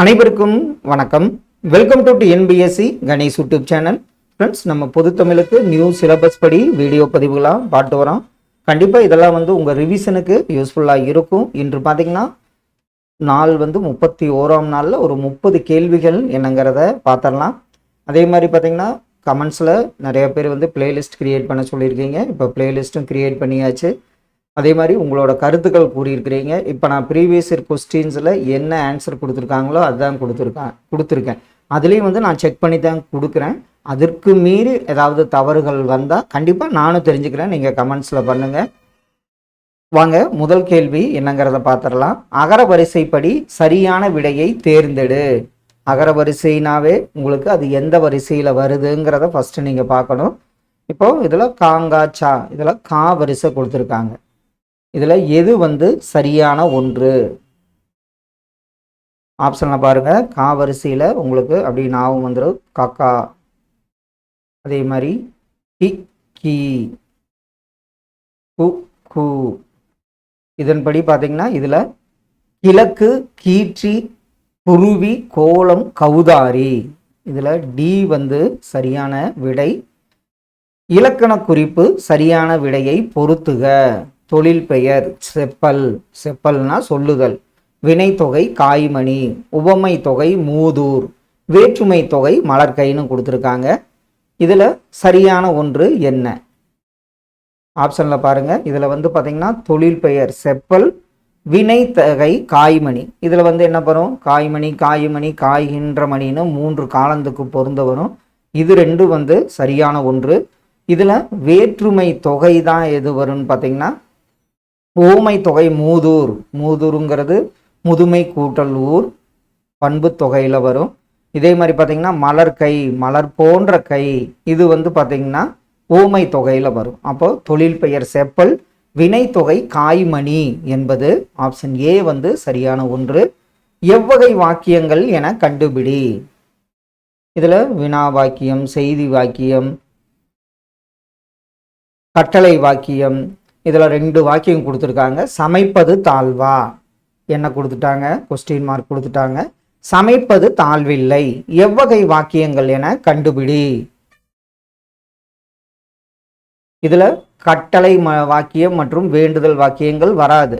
அனைவருக்கும் வணக்கம். Welcome to NPSC Ganesh YouTube channel friends நம்ம பொது தமிழுக்கு நியூ சிலபஸ் படி வீடியோ பதிவுகளாக பார்த்து வரோம். கண்டிப்பாக இதெல்லாம் வந்து உங்கள் ரிவிஷனுக்கு யூஸ்ஃபுல்லாக இருக்கும். இன்று பார்த்தீங்கன்னா நாள் வந்து முப்பத்தி ஓராம் நாளில் ஒரு முப்பது கேள்விகள் என்னங்கிறத பார்த்துடலாம் அதே மாதிரி பார்த்தீங்கன்னா கமெண்ட்ஸில் நிறைய பேர் வந்து பிளேலிஸ்ட் கிரியேட் பண்ண சொல்லியிருக்கீங்க. இப்போ பிளேலிஸ்ட்டும் கிரியேட் பண்ணியாச்சு. அதே மாதிரி உங்களோட கருத்துக்கள் கூறியிருக்கிறீங்க. இப்போ நான் ப்ரீவியஸ் இயர் கொஸ்டின்ஸில் என்ன ஆன்சர் கொடுத்துருக்காங்களோ அதுதான் கொடுத்துருக்கேன் கொடுத்துருக்கேன். அதுலேயும் வந்து நான் செக் பண்ணி தான் கொடுக்குறேன். அதற்கு மீறி ஏதாவது தவறுகள் வந்தால் கண்டிப்பாக நானும் தெரிஞ்சுக்கிறேன். நீங்கள் கமெண்ட்ஸில் பண்ணுங்கள் வாங்க முதல் கேள்வி என்னங்கிறத பார்த்துடலாம் அகர வரிசைப்படி சரியான விடையை தேர்ந்தெடு. அகர வரிசைனாவே உங்களுக்கு அது எந்த வரிசையில் வருதுங்கிறத ஃபஸ்ட்டு நீங்கள் பார்க்கணும். இப்போ இதில் காங்கா சா இதில் கா வரிசை கொடுத்துருக்காங்க. இதில் எது வந்து சரியான ஒன்று? ஆப்ஷனில் பாருங்கள் கா வரிசையில் உங்களுக்கு அப்படி ஞாபகம் வந்துடும் காக்கா. அதே மாதிரி கி கி கு. கு இதன்படி பார்த்தீங்கன்னா இதில் கிழக்கு கீற்றி குருவி கோலம் கௌதாரி இதில் டி வந்து சரியான விடை. இலக்கண குறிப்பு சரியான விடையை பொருத்துக தொழில் பெயர் செப்பல் செப்பல்னா சொல்லுதல். வினைத்தொகை காய்மணி. உபமை தொகை மூதூர். வேற்றுமை தொகை மலர்கைன்னு கொடுத்துருக்காங்க. இதில் சரியான ஒன்று என்ன? ஆப்ஷனில் பாருங்கள் இதில் வந்து பார்த்திங்கன்னா தொழில் பெயர் செப்பல் வினைத்தகை காய்மணி. இதில் வந்து என்ன வரும்? காய்மணி காய்மணி காய்கின்ற மணின்னு மூன்று காலத்துக்கு பொருந்த வரும். இது ரெண்டும் வந்து சரியான ஒன்று. இதில் வேற்றுமை தொகை தான் எது வரும்னு பார்த்திங்கன்னா ஊமை தொகை மூதூர். மூதூருங்கிறது முதுமை கூட்டல் ஊர். பண்பு தொகையில் வரும். இதே மாதிரி பார்த்தீங்கன்னா மலர் கை மலர் போன்ற கை இது வந்து பார்த்தீங்கன்னா ஊமை தொகையில் வரும். அப்போ தொழில் பெயர் செப்பல் வினைத்தொகை காய்மணி என்பது ஆப்ஷன் ஏ வந்து சரியான ஒன்று. எவ்வகை வாக்கியங்கள் என கண்டுபிடி. இதில் வினா வாக்கியம் செய்தி வாக்கியம் கட்டளை வாக்கியம் இதில் ரெண்டு வாக்கியம் கொடுத்துருக்காங்க. சமைப்பது தாழ்வா? என்ன கொடுத்துட்டாங்க? கொஸ்டின் மார்க் கொடுத்துட்டாங்க. சமைப்பது தாழ்வில்லை. எவ்வகை வாக்கியங்கள் என கண்டுபிடி. இதில் கட்டளை ம வாக்கியம் மற்றும் வேண்டுதல் வாக்கியங்கள் வராது.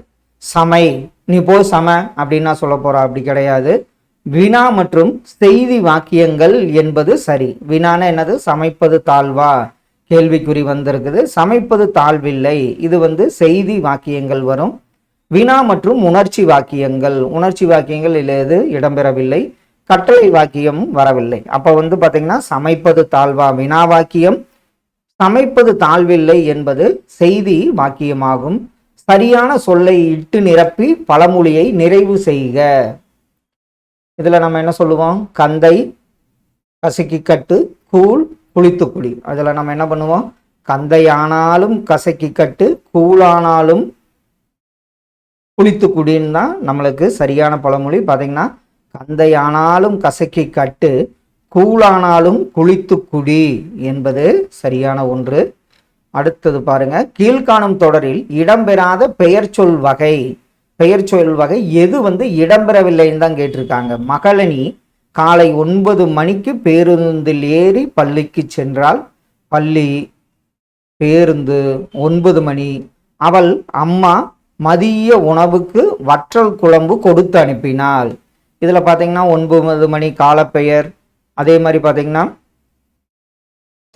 சமை. நீ போ சம அப்படின்னு சொல்ல போகிறா அப்படி கிடையாது. வினா மற்றும் செய்தி வாக்கியங்கள் என்பது சரி. வினான என்னது? சமைப்பது தாழ்வா? கேள்விக்குறி வந்திருக்குது. சமைப்பது தாழ்வில்லை. இது வந்து செய்தி வாக்கியங்கள் வரும். வினா மற்றும் உணர்ச்சி வாக்கியங்கள். உணர்ச்சி வாக்கியங்கள் இல்லை இடம்பெறவில்லை. கட்டளை வாக்கியம் வரவில்லை. அப்போ வந்து பார்த்தீங்கன்னா சமைப்பது தாழ்வா? வினா வாக்கியம். சமைப்பது தாழ்வில்லை என்பது செய்தி வாக்கியமாகும். சரியான சொல்லை இட்டு நிரப்பி பழமொழியை நிறைவு செய்க. இதில் நம்ம என்ன சொல்லுவோம்? கந்தை கசக்கி கட்டு கூழ் புளித்துக்குடி. அதில் நம்ம என்ன பண்ணுவோம்? கந்தையானாலும் கசக்கி கட்டு கூழானாலும் புளித்துக்குடின்னு தான் நம்மளுக்கு சரியான பழமொழி. பார்த்தீங்கன்னா கந்தையானாலும் கசக்கி கட்டு கூழானாலும் குளித்துக்குடி என்பது சரியான ஒன்று. அடுத்தது பாருங்க கீழ்காணும் தொடரில் இடம்பெறாத பெயர் சொல் வகை. பெயர் சொல் வகை எது வந்து இடம்பெறவில்லைன்னு தான் கேட்டிருக்காங்க. மகளனி காலை ஒன்பது மணிக்கு பேருந்தில் ஏறி பள்ளிக்கு சென்றால் பள்ளி பேருந்து ஒன்பது மணி. அவள் அம்மா மதிய உணவுக்கு வற்றல் குழம்பு கொடுத்து அனுப்பினாள். இதில் பார்த்தீங்கன்னா ஒன்பது மணி காலப்பெயர் அதே மாதிரி பார்த்தீங்கன்னா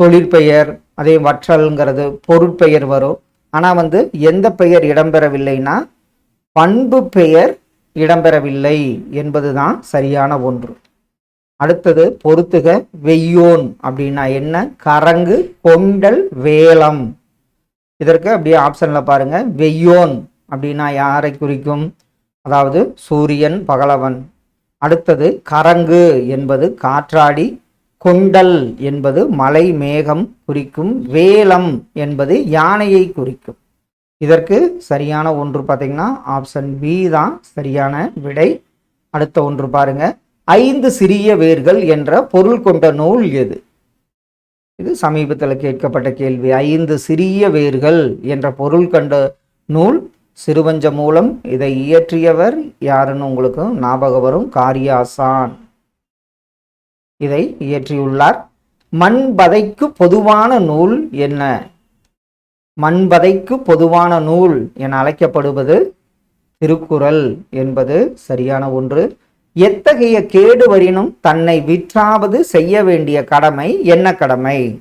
தொழிற்பெயர் அதே வற்றல்ங்கிறது பொருட்பெயர் வரும். ஆனால் வந்து எந்த பெயர் இடம்பெறவில்லைன்னா பண்பு பெயர் இடம்பெறவில்லை என்பதுதான் சரியான ஒன்று. அடுத்தது பொறுத்துக வெய்யோன் அப்படின்னா என்ன? கரங்கு கொண்டல் வேலம் இதற்கு அப்படியே ஆப்ஷனில் பாருங்கள் வெய்யோன் அப்படின்னா யாரை குறிக்கும்? அதாவது சூரியன் பகலவன். அடுத்தது கரங்கு என்பது காற்றாடி கொண்டல் என்பது மலை மேகம் குறிக்கும் வேலம் என்பது யானையை குறிக்கும். இதற்கு சரியான ஒன்று பார்த்தீங்கன்னா ஆப்ஷன் பி தான் சரியான விடை. அடுத்த ஒன்று பாருங்கள் ஐந்து சிறிய வேர்கள் என்ற பொருள் கொண்ட நூல் எது? இது சமீபத்தில் கேட்கப்பட்ட கேள்வி. ஐந்து சிறிய வேர்கள் என்ற பொருள் கண்ட நூல் சிறுவஞ்ச மூலம் இதை இயற்றியவர் யாருன்னு உங்களுக்கு ஞாபகம் வரும்? காரியாசான். இதை இயற்றியுள்ளார். மண்பதைக்கு பொதுவான நூல் என்ன? மண்பதைக்கு பொதுவான நூல் என அழைக்கப்படுவது திருக்குறள் என்பது சரியான ஒன்று. எத்தகைய கேடு வரினும் தன்னை விற்றாவது செய்ய வேண்டிய கடமை என்ன கடமை?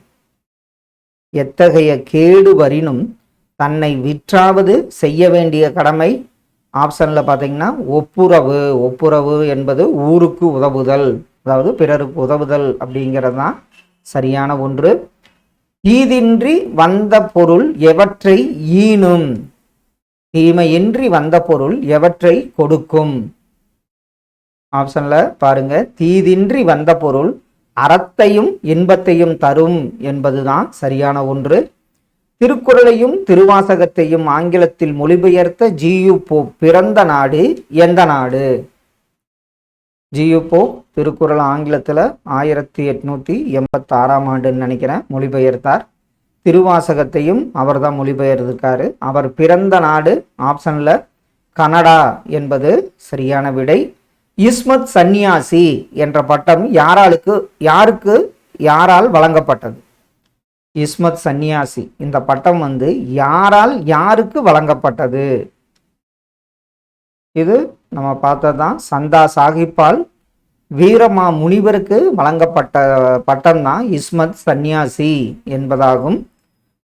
எத்தகைய கேடு வரினும் தன்னை விற்றாவது செய்ய வேண்டிய கடமை? ஆப்ஷனில் பார்த்தீங்கன்னா ஒப்புரவு. ஒப்புரவு என்பது ஊருக்கு உதவுதல். அதாவது பிறருக்கு உதவுதல் அப்படிங்கிறது தான் சரியான ஒன்று. ஈதின்றி வந்த பொருள் எவற்றை ஈனும்? தீமையின்றி வந்த பொருள் எவற்றை கொடுக்கும்? ஆப்ஷனில் பாருங்கள் தீதின்றி வந்த பொருள் அறத்தையும் இன்பத்தையும் தரும் என்பதுதான் சரியான ஒன்று. திருக்குறளையும் திருவாசகத்தையும் ஆங்கிலத்தில் மொழிபெயர்த்த ஜியுபோ பிறந்த நாடு எந்த நாடு? ஜியு போ திருக்குறள் ஆங்கிலத்தில் ஆயிரத்தி எட்நூற்றி எண்பத்தாறாம் ஆண்டுன்னு நினைக்கிறேன் மொழிபெயர்த்தார். திருவாசகத்தையும் அவர் தான் மொழிபெயர்த்திருக்காரு. அவர் பிறந்த நாடு ஆப்ஷனில் கனடா என்பது சரியான விடை. இஸ்மத் சந்நியாசி என்ற பட்டம் யாராளுக்கு யாருக்கு யாரால் வழங்கப்பட்டது? இஸ்மத் சந்நியாசி. இந்த பட்டம் வந்து யாரால் யாருக்கு வழங்கப்பட்டது? இது நம்ம பார்த்தது தான் சந்தா சாஹிப்பால் வீரமா முனிவருக்கு வழங்கப்பட்ட பட்டம் தான் இஸ்மத் சந்நியாசி என்பதாகும்.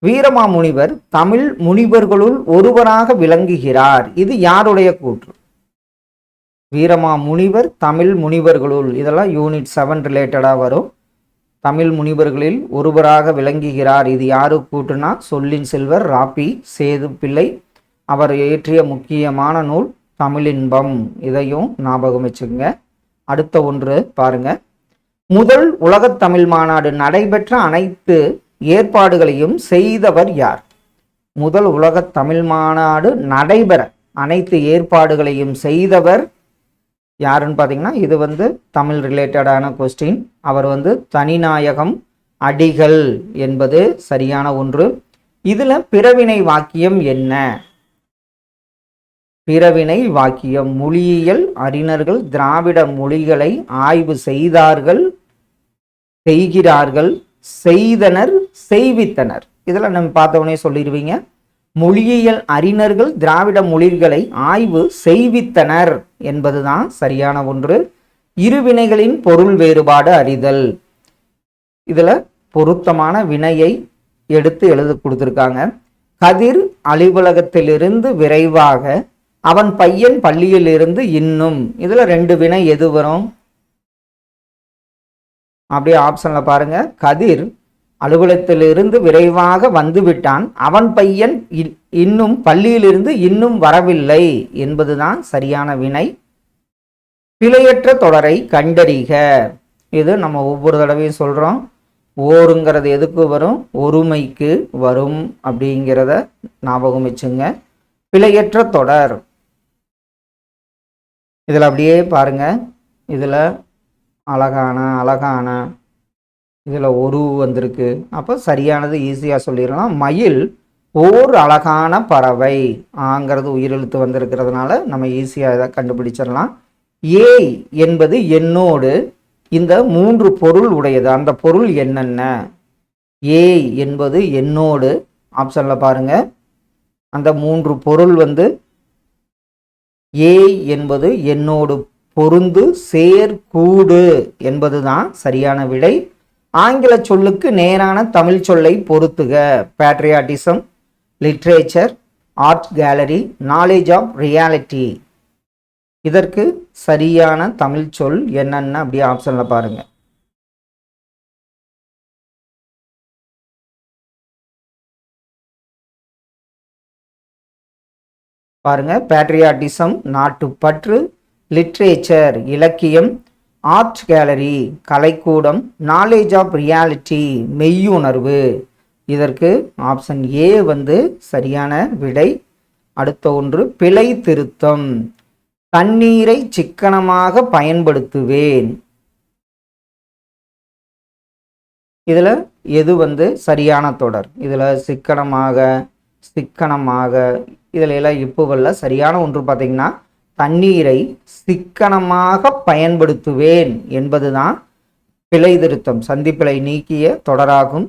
வீரமா முனிவர் தமிழ் முனிவர்களுள் ஒருவராக விளங்குகிறார். இது யாருடைய கூற்று? வீரமா முனிவர் தமிழ் முனிவர்களுள் இதெல்லாம் யூனிட் செவன் ரிலேட்டடாக வரும். தமிழ் முனிவர்களில் ஒருவராக விளங்குகிறார். இது யாரு கூட்டுனா? சொல்லின் செல்வர் ராப்பி சேது பிள்ளை. அவர் இயற்றிய முக்கியமான நூல் தமிழின்பம். இதையும் ஞாபகம் வச்சுக்கோங்க. அடுத்த ஒன்று பாருங்க. முதல் உலகத் தமிழ் மாநாடு நடைபெற்ற அனைத்து ஏற்பாடுகளையும் செய்தவர் யார்? முதல் உலகத் தமிழ் மாநாடு நடைபெற அனைத்து ஏற்பாடுகளையும் செய்தவர் யாருன்னு பார்த்தீங்கன்னா இது வந்து தமிழ் ரிலேட்டடான கொஸ்டின் அவர் வந்து தனிநாயகம் அடிகள் என்பது சரியான ஒன்று. இதில் பிறவினை வாக்கியம் என்ன? பிறவினை வாக்கியம் மொழியியல் அறிஞர்கள் திராவிட மொழிகளை ஆய்வு செய்தார்கள் செய்கிறார்கள் செய்தனர் செய்வித்தனர். இதில் நம்ம பார்த்தவொடனே சொல்லிடுவீங்க. மொழியியல் அறிஞர்கள் திராவிட மொழிகளை ஆய்வு செய்வித்தனர் என்பதுதான் சரியான ஒன்று. இருவினைகளின் பொருள் வேறுபாடு அறிதல். இதில் பொருத்தமான வினையை எடுத்து எழுத கொடுத்துருக்காங்க. கதிர் அலுவலகத்திலிருந்து விரைவாக அவன் பையன் பள்ளியிலிருந்து இன்னும். இதில் ரெண்டு வினை எது வரும்? அப்படியே ஆப்ஷனில் பாருங்கள் கதிர் அலுவலகத்திலிருந்து விரைவாக வந்துவிட்டான். அவன் பையன் இ- இன்னும் பள்ளியிலிருந்து இன்னும் வரவில்லை என்பதுதான் சரியான வினை. பிழையற்ற தொடரை கண்டறிக. இது நம்ம ஒவ்வொரு தடவையும் சொல்கிறோம் ஓருங்கிறது எதுக்கு வரும்? ஒருமைக்கு வரும் அப்படிங்கிறத ஞாபகம் வச்சுங்க. பிழையற்ற தொடர். இதில் அப்படியே பாருங்க. இதில் அழகான அழகான இதில் ஒரு வந்திருக்கு. அப்போ சரியானது ஈஸியாக சொல்லிடலாம். மயில் ஓர் அழகான பறவை ஆங்கிறது உயிரெழுத்து வந்திருக்கிறதுனால நம்ம ஈஸியாக இதை கண்டுபிடிச்சிடலாம். ஏய் என்பது என்னோடு இந்த மூன்று பொருள் உடையது. அந்த பொருள் என்னென்ன? ஏய் என்பது என்னோடு. ஆப்ஷனில் பாருங்க. அந்த மூன்று பொருள் வந்து ஏய் என்பது என்னோடு பொருந்து சேர் கூடு என்பதுதான் சரியான விடை. ஆங்கில சொல்லுக்கு நேரான தமிழ் சொல்லை பொருத்துக. Patriotism literature art gallery knowledge of reality இதற்கு சரியான தமிழ் சொல் என்னென்ன? அப்படியே ஆப்ஷனில் பாருங்கள் பாருங்க. பேட்ரியாட்டிசம் நாட்டுப்பற்று லிட்ரேச்சர் இலக்கியம் ஆர்ட் கேலரி கலைக்கூடம் நாலேஜ் ஆஃப் ரியாலிட்டி மெய்யுணர்வு. இதற்கு ஆப்ஷன் ஏ வந்து சரியான விடை அடுத்த ஒன்று பிழை திருத்தம். தண்ணீரை சிக்கனமாக பயன்படுத்துவேன். இதில் எது வந்து சரியான தொடர்? இதில் சிக்கனமாக சிக்கனமாக இதில் எல்லாம் இப்போ வரல. சரியான ஒன்று பார்த்தீங்கன்னா தண்ணீரை சிக்கனமாக பயன்படுத்துவேன் என்பதுதான் பிழை திருத்தம். சந்திப்பிழை நீக்கிய தொடராகும்.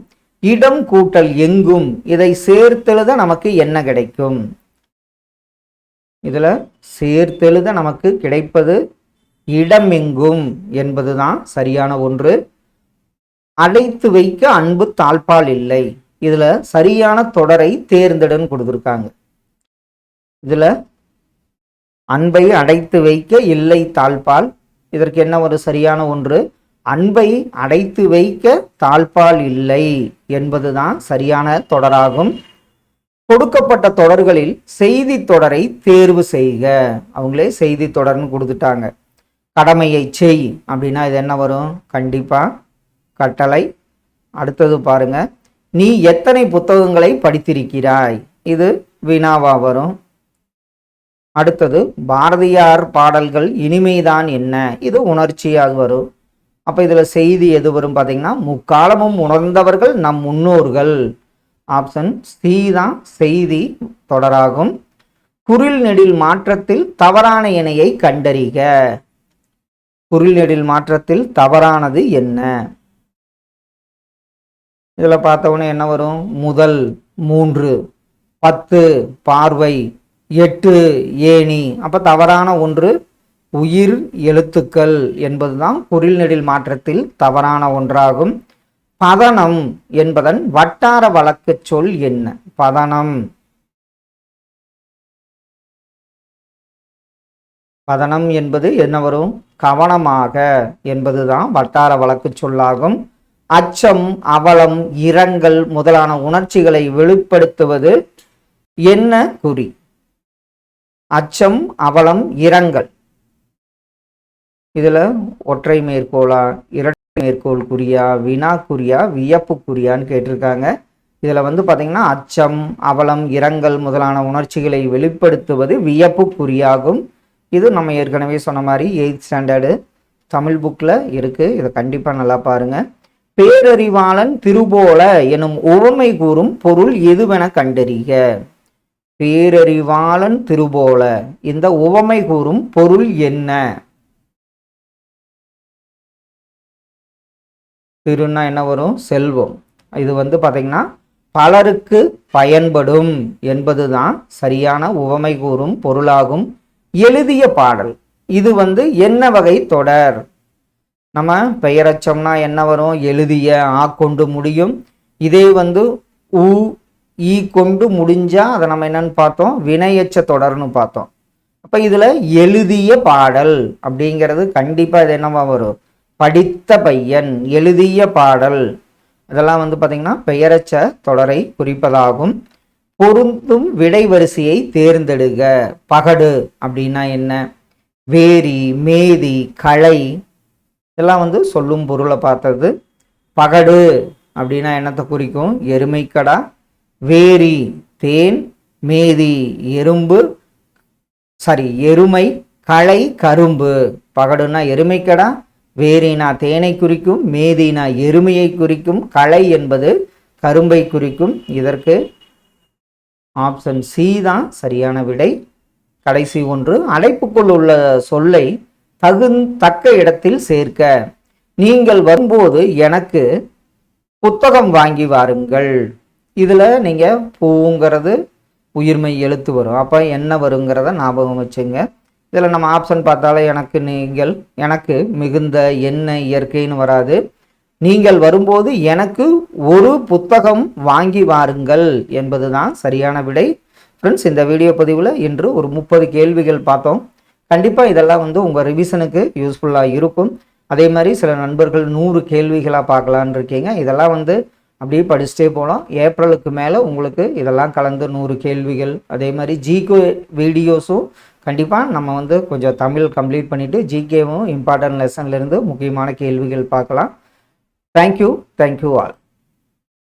இடம் கூட்டல் எங்கும்? இதை சேர்த்தெழுத நமக்கு என்ன கிடைக்கும்? இதில் சேர்த்தெழுத நமக்கு கிடைப்பது இடமெங்கும் என்பதுதான் சரியான ஒன்று. அடைத்து வைக்க அன்பு தாழ்பால் இல்லை. இதில் சரியான தொடரை தேர்ந்தெடுன்னு கொடுத்துருக்காங்க. இதில் அன்பை அடைத்து வைக்க இல்லை தாழ்பால். இதற்கு என்ன ஒரு சரியான ஒன்று? அன்பை அடைத்து வைக்க தாழ்பால் இல்லை என்பதுதான் சரியான தொடராகும். கொடுக்கப்பட்ட தொடர்களில் செய்தி தொடரை தேர்வு செய்க. அவங்களே செய்தி தொடர்னு கொடுத்துட்டாங்க. கடமையை செய் அப்படின்னா இது என்ன வரும்? கண்டிப்பா கட்டளை. அடுத்தது பாருங்க. நீ எத்தனை புத்தகங்களை படித்திருக்கிறாய்? இது வினாவா வரும். அடுத்தது பாரதியார் பாடல்கள் இனிமைதான் என்ன? இது உணர்ச்சியாக வரும். அப்போ இதில் செய்தி எது வரும் பார்த்தீங்கன்னா முக்காலமும் உணர்ந்தவர்கள் நம் முன்னோர்கள். ஆப்ஷன் சி தான் செய்தி தொடராகும். குரில் நெடில் மாற்றத்தில் தவறான இணையை கண்டறிக. குரில் நெடில் மாற்றத்தில் தவறானது என்ன? இதில் பார்த்தவொடனே என்ன வரும்? முதல் மூன்று பத்து பார்வை. எட்டு ஏணி. அப்போ தவறான ஒன்று உயிர் எழுத்துக்கள் என்பதுதான் பொருள் நெடில் மாற்றத்தில் தவறான ஒன்றாகும். பதனம் என்பதன் வட்டார வழக்கு சொல் என்ன? பதனம். பதனம் என்பது என்ன வரும்? கவனமாக என்பதுதான் வட்டார வழக்கு சொல்லாகும். அச்சம் அவலம் இரங்கல் முதலான உணர்ச்சிகளை வெளிப்படுத்துவது என்ன குறி? அச்சம் அவலம் இரங்கல். இதில் ஒற்றை மேற்கோளா இரட்டை மேற்கோள் குறியா வினா குறியா வியப்பு குறியான்னு கேட்டிருக்காங்க. இதில் வந்து பார்த்திங்கன்னா அச்சம் அவலம் இரங்கல் முதலான உணர்ச்சிகளை வெளிப்படுத்துவது வியப்பு குறியாகும். இது நம்ம ஏற்கனவே சொன்ன மாதிரி எயித் ஸ்டாண்டர்டு தமிழ் புக்கில் இருக்குது இதை கண்டிப்பாக நல்லா பாருங்கள் பேரறிவாளன் திருபோல எனும் உவமை கூறும் பொருள் எதுவென கண்டறிக. பேரறிவாளன் திருபோல. இந்த உவமை கூறும் பொருள் என்ன? திருன்னா என்ன வரும்? செல்வம். இது வந்து பார்த்தீங்கன்னா பலருக்கு பயன்படும் என்பதுதான் சரியான உவமை கூறும் பொருளாகும். எழுதிய பாடல். இது வந்து என்ன வகை தொடர்? நம்ம பெயரச்சம்னா என்ன வரும்? எழுதிய ஆ கொண்டு முடியும். இதே வந்து உ ஈ கொண்டு முடிஞ்சா அதை நம்ம என்னன்னு பார்த்தோம்? வினையச்ச தொடர்னு பார்த்தோம். அப்போ இதில் எழுதிய பாடல் அப்படிங்கிறது கண்டிப்பாக இது என்னவா வரும்? படித்த பையன் எழுதிய பாடல். இதெல்லாம் வந்து பார்த்திங்கன்னா பெயரச்ச தொடரை குறிப்பதாகும். பொருந்தும் விடை வரிசையை தேர்ந்தெடுக. பகடு அப்படின்னா என்ன? வேரி மேதி களை. இதெல்லாம் வந்து சொல்லும் பொருளை பார்த்தது. பகடு அப்படின்னா என்னத்தை குறிக்கும்? எருமைக்கடா வேரி தேன் மேதி எறும்பு சாரி எருமை களை கரும்பு. பகடுனா எருமைக்கடா வேரினா தேனை குறிக்கும் மேதினா எருமையை குறிக்கும் களை என்பது கரும்பை குறிக்கும். இதற்கு ஆப்ஷன் சி தான் சரியான விடை. கடைசி ஒன்று அடைப்புக்குள் உள்ள சொல்லை தகுந் தக்க இடத்தில் சேர்க்க. நீங்கள் வரும்போது எனக்கு புத்தகம் வாங்கி வாருங்கள். இதில் நீங்கள் பூங்கிறது உயிர்மை எழுத்து வரும். அப்போ என்ன வருங்கிறத ஞாபகம் வச்சுங்க. இதில் நம்ம ஆப்ஷன் பார்த்தாலே எனக்கு நீங்கள் எனக்கு மிகுந்த என்ன இயற்கைன்னு வராது. நீங்கள் வரும்போது எனக்கு ஒரு புத்தகம் வாங்கி வாருங்கள் என்பது தான் சரியான விடை. ஃப்ரெண்ட்ஸ் இந்த வீடியோ பதிவில் இன்று ஒரு முப்பது கேள்விகள் பார்த்தோம். கண்டிப்பாக இதெல்லாம் வந்து உங்கள் ரிவிஷனுக்கு யூஸ்ஃபுல்லாக இருக்கும். அதே மாதிரி சில நண்பர்கள் நூறு கேள்விகளாக பார்க்கலான் இருக்கீங்க. இதெல்லாம் வந்து அப்படியே படிச்சுட்டே போகலாம் ஏப்ரலுக்கு மேலே உங்களுக்கு இதெல்லாம் கலந்து நூறு கேள்விகள் அதே மாதிரி ஜிகே வீடியோஸும் கண்டிப்பாக நம்ம வந்து கொஞ்சம் தமிழ் கம்ப்ளீட் பண்ணிவிட்டு ஜிகேவும் இம்பார்ட்டன்ட் லெசன்லேருந்து முக்கியமான கேள்விகள் பார்க்கலாம். Thank you thank you all